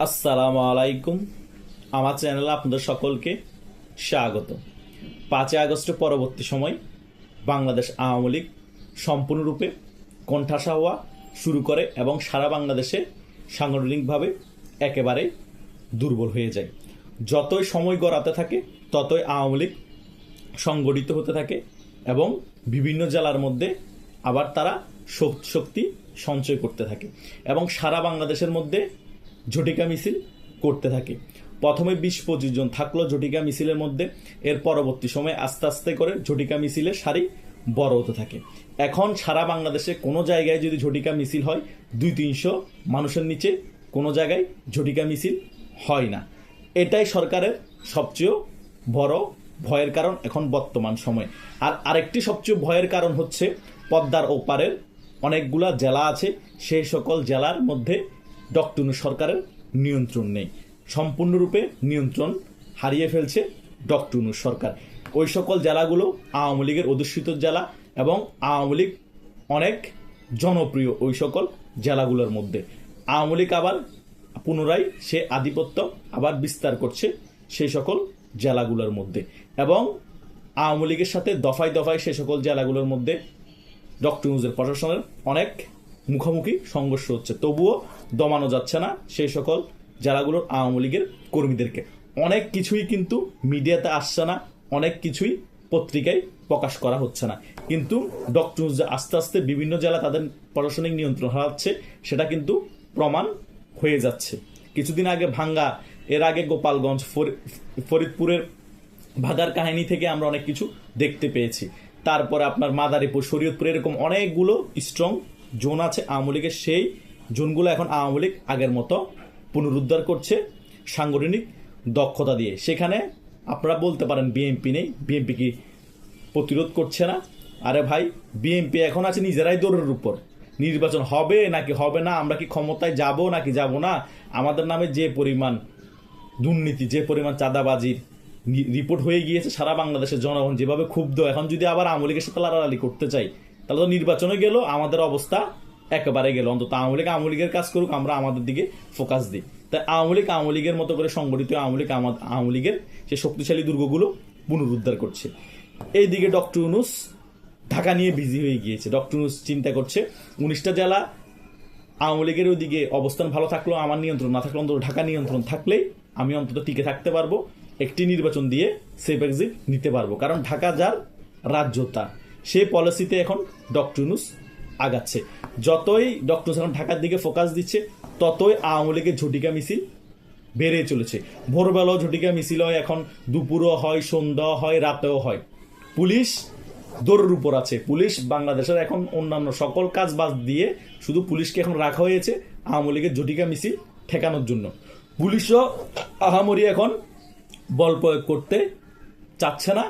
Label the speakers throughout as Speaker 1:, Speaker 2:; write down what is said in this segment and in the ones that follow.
Speaker 1: আসসালামু আলাইকুম। আমার চ্যানেলে আপনাদের সকলকে স্বাগত। পাঁচই আগস্টের পরবর্তী সময় বাংলাদেশ আওয়ামী লীগ সম্পূর্ণরূপে কণ্ঠাসা হওয়া শুরু করে এবং সারা বাংলাদেশে সাংগঠনিকভাবে একেবারে দুর্বল হয়ে যায়। যতই সময় গড়াতে থাকে, ততই আওয়ামী লীগ সংগঠিত হতে থাকে এবং বিভিন্ন জেলার মধ্যে আবার তারা শক- শক্তি সঞ্চয় করতে থাকে এবং সারা বাংলাদেশের মধ্যে ঝটিকা মিছিল করতে থাকে। প্রথমে বিশ পঁচিশ জন থাকল ঝটিকা মিছিলের মধ্যে। এর পরবর্তী সময় আস্তে আস্তে করে ঝটিকা মিছিলের সারি বড় হতে থাকে। এখন সারা বাংলাদেশে কোনো জায়গায় যদি ঝটিকা মিছিল হয়, দুই তিনশো মানুষের নিচে কোনো জায়গায় ঝটিকা মিছিল হয় না। এটাই সরকারের সবচেয়ে বড় ভয়ের কারণ এখন বর্তমান সময়। আর আরেকটি সবচেয়ে ভয়ের কারণ হচ্ছে, পদ্মার ওপারের অনেকগুলা জেলা আছে। সেই সকল জেলার মধ্যে ডক্টর সরকারের নিয়ন্ত্রণ নেই। সম্পূর্ণরূপে নিয়ন্ত্রণ হারিয়ে ফেলছে ডক্টর সরকার। ওই সকল জেলাগুলো আওয়ামী লীগের অধ্যুষিত জেলা এবং আওয়ামী লীগ অনেক জনপ্রিয় ওই সকল জেলাগুলোর মধ্যে। আওয়ামী লীগ আবার পুনরায় সে আধিপত্য আবার বিস্তার করছে সেই সকল জেলাগুলোর মধ্যে এবং আওয়ামী লীগের সাথে দফায় দফায় সে সকল জেলাগুলোর মধ্যে ডক্টর ইউনুসের প্রশাসনের অনেক মুখোমুখি সংঘর্ষ হচ্ছে। তবুও দমানো যাচ্ছে না সেই সকল জেলাগুলোর আওয়ামী লীগের কর্মীদেরকে। অনেক কিছুই কিন্তু মিডিয়াতে আসছে না, অনেক কিছুই পত্রিকায় প্রকাশ করা হচ্ছে না। কিন্তু ডক্টর যে আস্তে আস্তে বিভিন্ন জেলা তাদের প্রশাসনিক নিয়ন্ত্রণ হারাচ্ছে, সেটা কিন্তু প্রমাণ হয়ে যাচ্ছে। কিছুদিন আগে ভাঙ্গা, এর আগে গোপালগঞ্জ, ফরি- ফরিদপুরের ভাগার কাহিনী থেকে আমরা অনেক কিছু দেখতে পেয়েছি। তারপরে আপনার মাদারীপুর, শরীয়তপুর এরকম অনেকগুলো স্ট্রং জোন আছে, আওয়ামী লীগের সেই জোনগুলো এখন আওয়ামী লীগ আগের মতো পুনরুদ্ধার করছে সাংগঠনিক দক্ষতা দিয়ে। সেখানে আপনারা বলতে পারেন বিএনপি নেই, বিএনপি কি প্রতিরোধ করছে না? আরে ভাই, বিএনপি এখন আছে নিজেরাই দৌড়ের উপর। নির্বাচন হবে নাকি হবে না, আমরা কি ক্ষমতায় যাব নাকি যাব না? আমাদের নামে যে পরিমাণ দুর্নীতি, যে পরিমাণ চাঁদাবাজির রিপোর্ট হয়ে গিয়েছে, সারা বাংলাদেশের জনগণ যেভাবে ক্ষুব্ধ, এখন যদি আবার আওয়ামী লীগের সাথে লাড়ালাড়ি করতে চাই তাহলে তো নির্বাচনে গেল, আমাদের অবস্থা একেবারে গেল। অন্তত আওয়ামী লীগ আওয়ামী লীগের কাজ করুক, আমরা আমাদের দিকে ফোকাস দিই। তাই আওয়ামী লীগ আওয়ামী লীগের মতো করে সংগঠিত আওয়ামী লীগ আওয়ামী লীগের সে শক্তিশালী দুর্গগুলো পুনরুদ্ধার করছে। এইদিকে ডক্টর ইউনুস ঢাকা নিয়ে বিজি হয়ে গিয়েছে। ডক্টর ইউনুস চিন্তা করছে, উনিশটা জেলা আওয়ামী লীগের ওইদিকে অবস্থান ভালো থাকলেও আমার নিয়ন্ত্রণ না থাকলে অন্তত ঢাকা নিয়ন্ত্রণ থাকলেই আমি অন্তত টিকে থাকতে পারব, একটি নির্বাচন দিয়ে সেফ এক্সিট নিতে পারব। কারণ ঢাকা যার রাজ্য তার। সেই পলিসিতে এখন ডক্টর ইউনুস আগাচ্ছে। যতই ডক্টর এখন ঢাকার দিকে ফোকাস দিচ্ছে, ততই আওয়ামী লীগের ঝটিকা মিছিল বেড়ে চলেছে। ভোরবেলাও ঝটিকা মিছিল হয়, এখন দুপুরও হয় সন্ধ্যা হয়, রাতেও হয়। পুলিশ দৌড়ের উপর আছে। পুলিশ বাংলাদেশের এখন অন্যান্য সকল কাজ বাদ দিয়ে শুধু পুলিশকে এখন রাখা হয়েছে আওয়ামী লীগের ঝটিকা মিছিল ঠেকানোর জন্য। পুলিশও আহামরি এখন বল প্রয়োগ করতে চাচ্ছে না।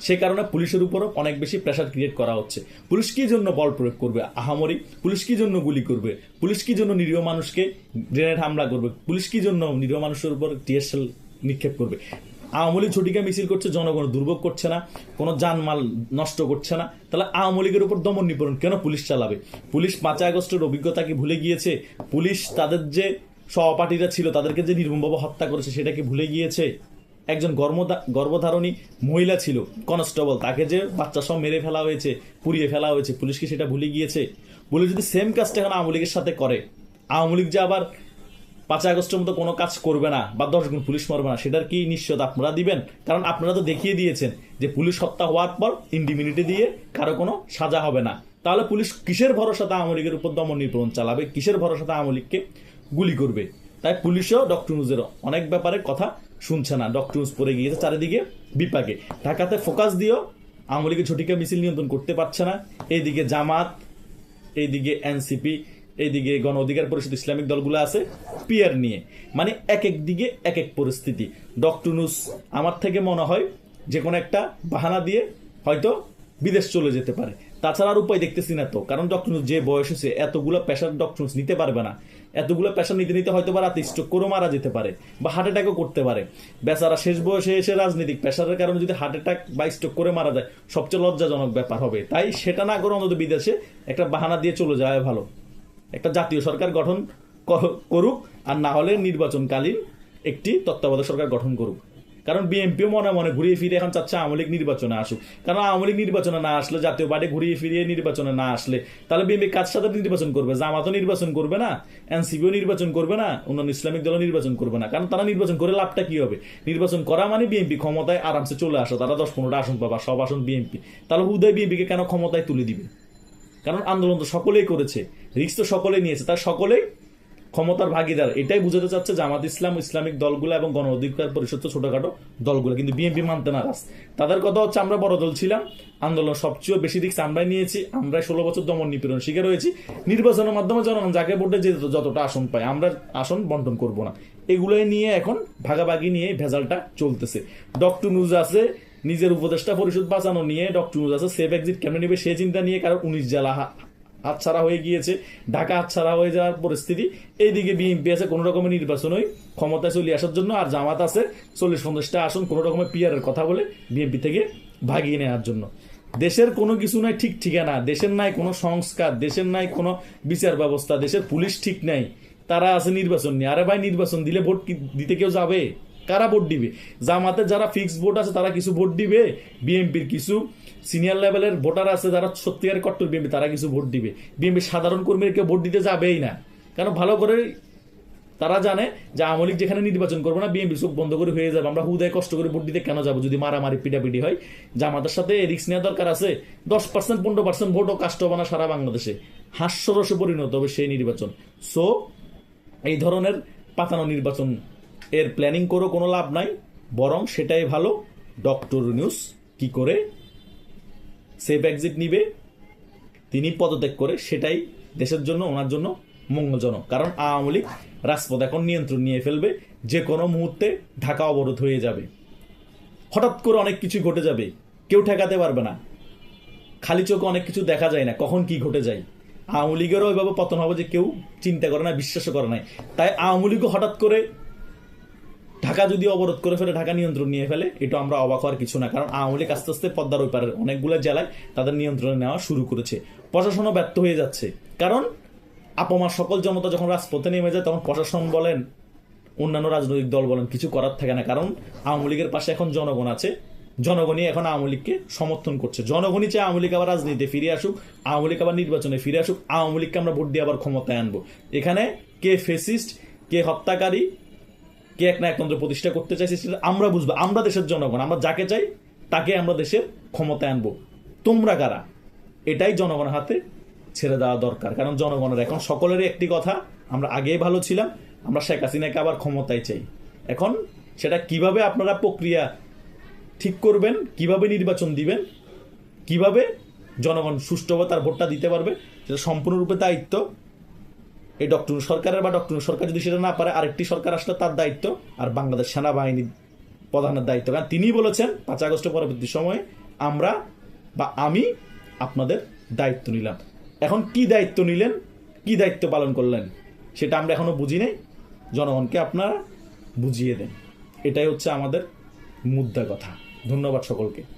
Speaker 1: সে কারণে পুলিশের উপরও অনেক বেশি প্রেশার ক্রিয়েট করা হচ্ছে। পুলিশ কি জন্য বল প্রয়োগ করবে? আহামরি। পুলিশ কি জন্য গুলি করবে? পুলিশ কি জন্য নিরীহ মানুষকে গ্রেনেড হামলা করবে? পুলিশ কি জন্য নিরীহ মানুষের উপর টিএসএল নিক্ষেপ করবে? আওয়ামী লীগ ঝটিকা মিছিল করছে, জনগণ দুর্ভোগ করছে না, কোনো জানমাল নষ্ট করছে না। তাহলে আওয়ামী লীগের উপর দমন নিপরণ কেন পুলিশ চালাবে? পুলিশ পাঁচই আগস্টের অভিজ্ঞতা কি ভুলে গিয়েছে? পুলিশ তাদের যে সহপাঠীরা ছিল, তাদেরকে যে নির্মমভাবে হত্যা করেছে, সেটা কি ভুলে গিয়েছে? একজন গর্ভধা- গর্ভধারণী মহিলা ছিল, কনস্টেবল। তাকে যে বাচ্চা সব মেরে ফেলা হয়েছে, পুড়িয়ে ফেলা হয়েছে পুলিশকে সেটা ভুলে গিয়েছে? পুলিশ যদি সেম কাজটা এখন আওয়ামী লীগের সাথে করে, আওয়ামী লীগ যে আবার পাঁচই আগস্টের মতো কোনো কাজ করবে না বা দশ গুণ পুলিশ মারবে না, সেটার কি নিশ্চয়তা আপনারা দিবেন? কারণ আপনারা তো দেখিয়ে দিয়েছেন যে পুলিশ হত্যা হওয়ার পর ইন্ডিমিনিটি দিয়ে কারও কোনো সাজা হবে না। তাহলে পুলিশ কিসের ভরসাতে আওয়ামী লীগের উপর দমন নিপীড়ন চালাবে? কিসের ভরসাতে আওয়ামী লীগকে গুলি করবে? তাই পুলিশও ডক্টর নিউজের অনেক ব্যাপারে কথা শুনছে না। ডক্টর নিউজ পড়ে গিয়েছে চারিদিকে বিপাকে। ঢাকাতে ফোকাস দিয়েও আওয়ামী লীগের ঝটিকা মিছিল নিয়ন্ত্রণ করতে পারছে না। এইদিকে জামাত, এইদিকে এনসিপি এইদিকে গণ অধিকার পরিষদ ইসলামিক দলগুলো আছে পিয়ার নিয়ে। মানে এক এক দিকে এক এক পরিস্থিতি। ডক্টর নুস আমার থেকে মনে হয় যে কোনো একটা বাহানা দিয়ে হয়তো বিদেশ চলে যেতে পারে। তাছাড়া আর উপায় দেখতেছি না তো। কারণ ডক্টর যে বয়স হয়েছে, এতগুলো পেশার ডক্টর নিতে পারবে না। এতগুলো পেশা নিতে নিতে হয়তো বা রাতে স্ট্রোক করেও মারা যেতে পারে বা হার্ট অ্যাটাকও করতে পারে। বেচারা শেষ বয়সে এসে রাজনৈতিক পেশারের কারণে যদি হার্ট অ্যাটাক বা স্ট্রোক করে মারা যায়, সবচেয়ে লজ্জাজনক ব্যাপার হবে। তাই সেটা না করে অন্তত বিদেশে একটা বাহানা দিয়ে চলে যাওয়া ভালো। একটা জাতীয় সরকার গঠন কর- করুক আর না হলে নির্বাচনকালীন একটি তত্ত্বাবধায়ক সরকার গঠন করুক। কারণ বিএনপিও মনে মনে ঘুরিয়ে ফিরে এখন চাচ্ছে আওয়ামী লীগ নির্বাচনে আসুক। কারণ আওয়ামী লীগ নির্বাচনে না আসলে জাতীয় পার্টি ঘুরিয়ে ফিরিয়ে নির্বাচনে না আসলে, তাহলে বিএনপি কার সাথে নির্বাচন করবে? জামাতও নির্বাচন করবে না? এনসিপিও নির্বাচন করবে না? অন্যান্য ইসলামিক দলও নির্বাচন করবে না? কারণ তারা নির্বাচন করে লাভটা কি হবে? নির্বাচন করা মানে বিএনপি ক্ষমতায় আরামসে চলে আসো, তারা দশ পনেরোটা আসন পাবা সব আসন বিএনপি তাহলে হুদয় বিএনপিকে কেন ক্ষমতায় তুলে দিবে? কারণ আন্দোলন তো সকলেই করেছে রিক্স তো সকলেই নিয়েছে তার সকলেই ক্ষমতার ভাগিদার। এটাই বুঝাতে চাচ্ছে জামাত ইসলাম, ইসলামিক দলগুলো এবং গণ অধিকার পরিষদ ছোটখাটো দলগুলো, কিন্তু বিএনপি মানতে নারাজ। তাদের কথা হচ্ছে, আমরা বড় দল ছিলাম, আন্দোলন সবচেয়ে বেশি রিক্স আমরাই নিয়েছি আমরা ষোলো বছর দমন নিপীড়ন শিকার হয়েছি। নির্বাচনের মাধ্যমে জনগণ যাকে ভোটে যে যতটা আসন পায়, আমরা আসন বন্টন করব না। এগুলোই নিয়ে এখন ভাগাভাগি নিয়ে ভেজালটা চলতেছে। ডক্টর নিউজ আছে, নিজের উপদেষ্টা পরিষদ বাঁচানো নিয়ে ডক্টর নিউজ আছে সেফ এক্সিট কেমন নেবে সে চিন্তা নিয়ে কারণ উনিশ জেলা হাতছাড়া হয়ে গিয়েছে, ঢাকা হাতছাড়া হয়ে যাওয়ার পরিস্থিতি। এইদিকে বিএনপি আছে, কোনো রকমের নির্বাচন নির্বাচনই ক্ষমতায় চলে আসার জন্য, আর জামাত আছে, চল্লিশ পঞ্চাশটা আসন কোনো রকমের পিয়ারের কথা বলে বিএনপি থেকে ভাগিয়ে নেওয়ার জন্য। দেশের কোনো কিছু নাই, ঠিক ঠিকানা। দেশের নাই কোনো সংস্কার, দেশের নাই কোনো বিচার ব্যবস্থা, দেশের পুলিশ ঠিক নাই। তারা আছে নির্বাচন নিয়ে। আরে ভাই, নির্বাচন দিলে ভোট দিতে কেউ যাবে? কারা ভোট দিবে? জামাতের যারা ফিক্সড ভোট আছে, তারা কিছু ভোট দিবে? বিএনপির কিছু সিনিয়র লেভেলের ভোটার আছে, যারা সত্যিকারের কট্টর বিএনপি তারা কিছু ভোট দিবে। বিএমপি সাধারণ কর্মীরা কেউ ভোট দিতে যাবেই না। কারণ ভালো করে তারা জানে যে আওয়ামী লীগ যেখানে নির্বাচন করব না বিএনপি চোখ বন্ধ করে হয়ে যাবে। আমরা হুদায় কষ্ট করে ভোট দিতে কেন যাব? যদি মারামারি, পিটাপিটি হয় যে আমাদের সাথে রিক্স নেওয়া দরকার আছে, দশ পার্সেন্ট পনেরো পার্সেন্ট ভোটও কাষ্ট হবে না সারা বাংলাদেশে। হাস্যরসে পরিণত হবে সেই নির্বাচন। সো এই ধরনের পাতানো নির্বাচন এর প্ল্যানিং করে, কোনো লাভ নাই। বরং সেটাই ভালো। ডক্টর নিউজ কি করে সেফ এক্সিট নিবে, তিনি পদত্যাগ করে সেটাই দেশের জন্য, ওনার জন্য মঙ্গলজনক। কারণ আওয়ামী লীগ রাজপথ এখন নিয়ন্ত্রণ নিয়ে ফেলবে, যে কোনো মুহূর্তে ঢাকা অবরোধ হয়ে যাবে। হঠাৎ করে অনেক কিছু ঘটে যাবে, কেউ ঠেকাতে পারবে না। খালি চোখে অনেক কিছু দেখা যায় না, কখন কি ঘটে যায়। আওয়ামী লীগেরও ওইভাবে পতন হবে যে কেউ চিন্তা করে না, বিশ্বাসও করে নাই। তাই আওয়ামী লীগও হঠাৎ করে ঢাকা যদি অবরোধ করে ফেলে, ঢাকা নিয়ন্ত্রণ নিয়ে ফেলে, এটা আমরা অবাক হওয়ার কিছু না, কারণ আওয়ামী লীগ আস্তে আস্তে পদ্মার ওই পারের অনেকগুলো জেলায় তাদের নিয়ন্ত্রণে নেওয়া শুরু করেছে। প্রশাসনও ব্যর্থ হয়ে যাচ্ছে। কারণ আপমার সকল জনতা যখন রাজপথে নেমে যায়, তখন প্রশাসন বলেন, অন্যান্য রাজনৈতিক দল বলেন, কিছু করার থাকে না, কারণ আওয়ামী লীগের পাশে এখন জনগণ আছে। জনগণই এখন আওয়ামী লীগকে সমর্থন করছে। জনগণই চায় আওয়ামী লীগ আবার রাজনীতিতে ফিরে আসুক, আওয়ামী লীগ আবার নির্বাচনে ফিরে আসুক, আওয়ামী লীগকে আমরা ভোট দিয়ে আবার ক্ষমতায় আনব। এখানে কে ফেসিস্ট, কে হত্যাকারী কে এক না একতন্ত্র প্রতিষ্ঠা করতে চাইছে সেটা আমরা বুঝব, আমরা দেশের জনগণ, আমরা যাকে চাই তাকে আমরা দেশের ক্ষমতায় আনব। তোমরা কারা? এটাই জনগণের হাতে ছেড়ে দেওয়া দরকার। কারণ জনগণের এখন সকলেরই একটি কথা, আমরা আগেই ভালো ছিলাম, আমরা শেখ হাসিনাকে আবার ক্ষমতায় চাই। এখন সেটা কীভাবে আপনারা প্রক্রিয়া ঠিক করবেন, কীভাবে নির্বাচন দিবেন, কীভাবে জনগণ সুষ্ঠুভাবে তার ভোটটা দিতে পারবে, সেটা সম্পূর্ণরূপে দায়িত্ব এই ডক্টর সরকারের বা ডক্টর সরকার যদি সেটা না পারে, আরেকটি সরকার আসলে তার দায়িত্ব আর বাংলাদেশ সেনাবাহিনী প্রধানের দায়িত্ব। কারণ তিনি বলেছেন, পাঁচ আগস্ট পরবর্তী সময়ে আমরা বা আমি আপনাদের দায়িত্ব নিলাম। এখন কি দায়িত্ব নিলেন, কি দায়িত্ব পালন করলেন, সেটা আমরা এখনও বুঝি নাই। জনগণকে আপনারা বুঝিয়ে দেন। এটাই হচ্ছে আমাদের মুদ্রা কথা। ধন্যবাদ সকলকে।